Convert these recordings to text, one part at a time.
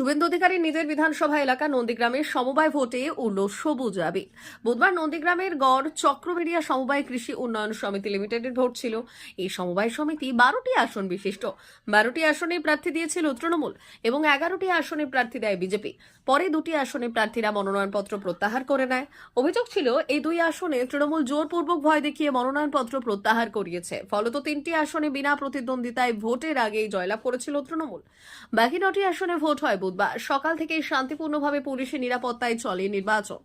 শুভেন্দু অধিকারী নিজের বিধানসভা এলাকা নন্দীগ্রামের সমবায় ভোটে উঠল সবুজ আবি। বুধবার নন্দীগ্রামের গড় চক্রবেড়িয়া সমবায় কৃষি উন্নয়ন সমিতি লিমিটেডের ভোট ছিল। এই সমবায় সমিতি বারোটি আসন বিশিষ্ট। বারোটি আসনে প্রার্থী দিয়েছিল তৃণমূল এবং এগারোটি আসনে প্রার্থী দেয় বিজেপি। পরে দুটি আসনে প্রার্থীরা মনোনয়নপত্র প্রত্যাহার করে নেয়। অভিযোগ ছিল, এই দুই আসনে তৃণমূল জোরপূর্বক ভয় দেখিয়ে মনোনয়নপত্র প্রত্যাহার করিয়েছে। ফলত তিনটি আসনে বিনা প্রতিদ্বন্দ্বিতায় ভোটের আগেই জয়লাভ করেছিল তৃণমূল। বাকি নটি আসনে ভোট হয় বুধবার সকাল থেকে শান্তিপূর্ণভাবে পুলিশের নিরাপত্তায় চলে নির্বাচন।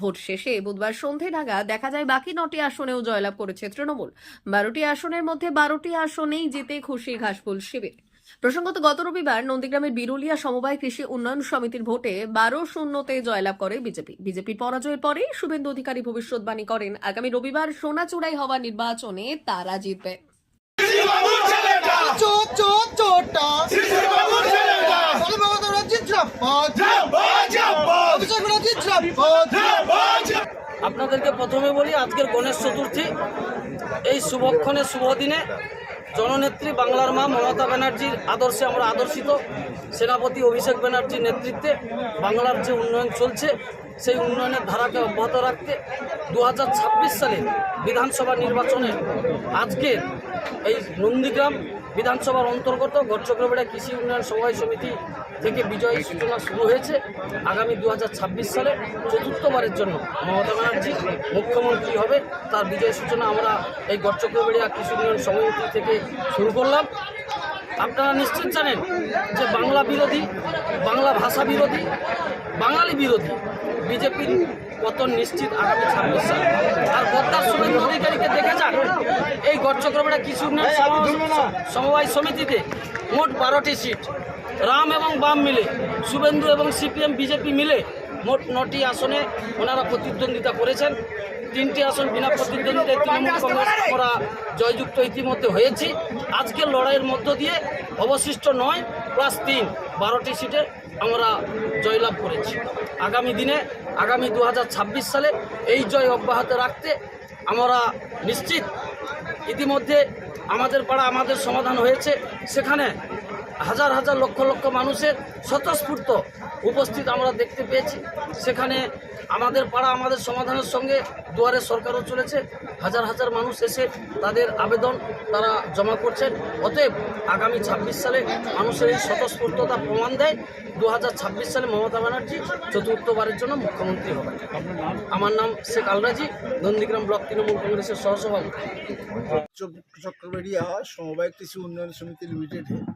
ভোট শেষে বুধবার সন্ধে নাগাদ দেখা যায় বাকি নটি আসনেও জয়লাভ করেছে তৃণমূল। বারোটি আসনের মধ্যে বারোটি আসনেই জিতে খুশি ঘাসফুল শিবির। প্রসঙ্গত গত রবিবার নন্দীগ্রামের বিরুলিয়া সমবায় কৃষি উন্নয়ন সমিতির ভোটে বারো শূন্যতে জয়লাভ করে বিজেপি। বিজেপির পরাজয়ের পরে শুভেন্দু অধিকারী ভবিষ্যৎবাণী করেন আগামী রবিবার সোনাচূড়াই হওয়া নির্বাচনে তারা জিতবে চো চো চোটা বলে বাবা তোরা জিজ্রাপদ অভিষেক তোরা জিজ্রাপদ আপনাদেরকে প্রথমে বলি আজকের গণেশ চতুর্থী। এই শুভক্ষণে শুভ দিনে জননেত্রী বাংলার মা মমতা ব্যানার্জির আদর্শে আমরা আদর্শিত সেনাপতি অভিষেক ব্যানার্জির নেতৃত্বে বাংলার যে উন্নয়ন চলছে সেই উন্নয়নের ধারাকে অব্যাহত রাখতে দু হাজার ছাব্বিশ সালে বিধানসভা নির্বাচনে আজকে এই নন্দীগ্রাম বিধানসভার অন্তর্গত গড়চক্রবেড়া কৃষি উন্নয়ন সভায় সমিতি থেকে বিজয়ী সূচনা শুরু হয়েছে আগামী দু হাজার ছাব্বিশ সালে। চতুর্থবারের জন্য মমতা ব্যানার্জি মুখ্যমন্ত্রী হবে, তার বিজয় সূচনা আমরা এই গড়চক্রবেড়িয়া কৃষি উন্নয়ন সমিতি থেকে শুরু করলাম। আপনারা নিশ্চিত জানেন যে বাংলা বিরোধী, বাংলা ভাষা বিরোধী বাঙালি বিরোধী। বিজেপির পতন নিশ্চিত আগামী ছাব্বিশ সাল। আর গদ্দার শুভেন্দু অধিকারীকে দেখে যান। এই গড়চক্রবেড়া কিছু নেই সমবায় সমিতিতে মোট বারোটি সিট। রাম এবং বাম মিলে শুভেন্দু এবং সিপিএম বিজেপি মিলে মোট নটি আসনে ওনারা প্রতিদ্বন্দ্বিতা করেছেন। তিনটি আসন বিনা প্রতিদ্বন্দ্বিতায় তৃণমূল কংগ্রেস আমরা জয়যুক্ত ইতিমধ্যে হয়েছি। আজকের লড়াইয়ের মধ্য দিয়ে অবশিষ্ট নয় প্লাস তিন, বারোটি সিটে আমরা জয়লাভ করেছি। আগামী দিনে, আগামী দু হাজার ছাব্বিশ সালে এই জয় অব্যাহত রাখতে আমরা নিশ্চিত। ইতিমধ্যে আমাদের পাড়া আমাদের সমাধান হয়েছে। সেখানে হাজার হাজার লক্ষ লক্ষ মানুষের স্বতঃস্ফূর্ত উপস্থিত আমরা দেখতে পেয়েছি। সেখানে আমাদের পাড়া আমাদের সমাধানের সঙ্গে দুয়ারে সরকারও চলেছে। হাজার হাজার মানুষ এসে তাদের আবেদন তারা জমা করছেন। অতএব আগামী ছাব্বিশ সালে মানুষের এই স্বতঃস্ফূর্ততা প্রমাণ দেয়। দু হাজার ছাব্বিশ সালে মমতা ব্যানার্জি চতুর্থবারের জন্য মুখ্যমন্ত্রী হবে আমার নাম শেখ আলরাজি, নন্দীগ্রাম ব্লক তৃণমূল কংগ্রেসের সহসভাপতি। চক- চক্রবেড়িয়া সমবায় কৃষি উন্নয়ন সমিতি লিমিটেডে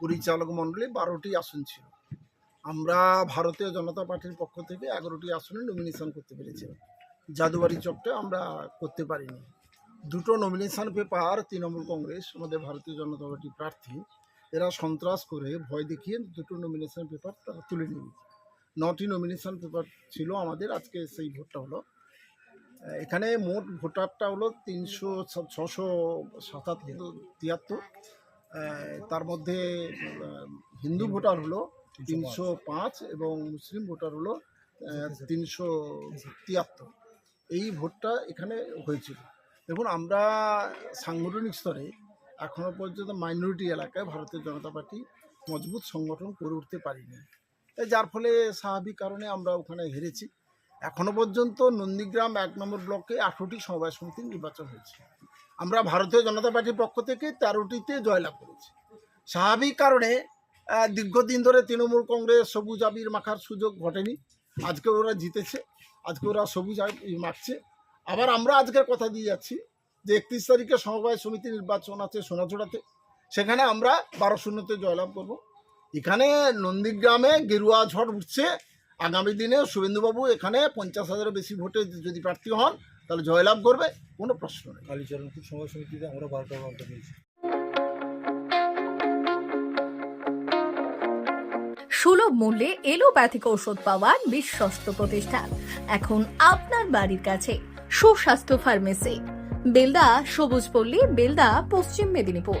পরিচালক মণ্ডলী বারোটি আসন ছিল। আমরা ভারতীয় জনতা পার্টির পক্ষ থেকে এগারোটি আসনে নমিনেশন করতে পেরেছিলাম জাদুবাড়ি চকটা আমরা করতে পারিনি। দুটো নমিনেশন পেপার তৃণমূল কংগ্রেস, আমাদের ভারতীয় জনতা পার্টির প্রার্থী, এরা সন্ত্রাস করে ভয় দেখিয়ে দুটো নমিনেশন পেপার তারা তুলে নিয়ে নটি নমিনেশন পেপার ছিল আমাদের, আজকে সেই ভোটটা হলো। এখানে মোট ভোটারটা হলো তিনশো ছশো সাতাত্তর, তিয়াত্তর। তার মধ্যে হিন্দু ভোটার হলো তিনশো পাঁচ এবং মুসলিম ভোটার হলো তিনশো তিয়াত্তর। এই ভোটটা এখানে হয়েছিল। দেখুন, আমরা সাংগঠনিক স্তরে এখনও পর্যন্ত মাইনরিটি এলাকায় ভারতীয় জনতা পার্টি মজবুত সংগঠন করে উঠতে পারিনি। তাই যার ফলে স্বাভাবিক কারণে আমরা ওখানে হেরেছি। এখনও পর্যন্ত নন্দীগ্রাম এক নম্বর ব্লকে আঠারোটি সমবায় সমিতির নির্বাচন হয়েছে। আমরা ভারতীয় জনতা পার্টির পক্ষ থেকে তেরোটিতে জয়লাভ করেছি। স্বাভাবিক কারণে দীর্ঘদিন ধরে তৃণমূল কংগ্রেস সবুজ আবির মাখার সুযোগ ঘটেনি। আজকে ওরা জিতেছে, আজকে ওরা সবুজ আবির মাখছে। আবার আমরা আজকের কথা দিয়ে যাচ্ছি যে একত্রিশ তারিখে সমবায় সমিতি নির্বাচন আছে সোনাচূড়াতে সেখানে আমরা বারো শূন্যতে জয়লাভ করব। এখানে নন্দীগ্রামে গেরুয়া ঝড় উঠছে আগামী দিনে শুভেন্দুবাবু এখানে পঞ্চাশ হাজারের বেশি ভোটে যদি প্রার্থী হন তাহলে জয়লাভ করবে কোনো প্রশ্ন নেই। কালীচরণপুর সময় সমিতিতে আমরা বারোটা বারোটা পেয়েছি সুলভ মূল্যে এলোপ্যাথিক ঔষধ পাওয়ার বিশ্বস্ত প্রতিষ্ঠান। এখন আপনার বাড়ির কাছে সুস্বাস্থ্য ফার্মেসি। বেলদা সবুজ পল্লী বেলদা পশ্চিম মেদিনীপুর।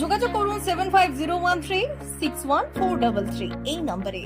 যোগাযোগ করুন seven five zero one three six one four double three এই নম্বরে।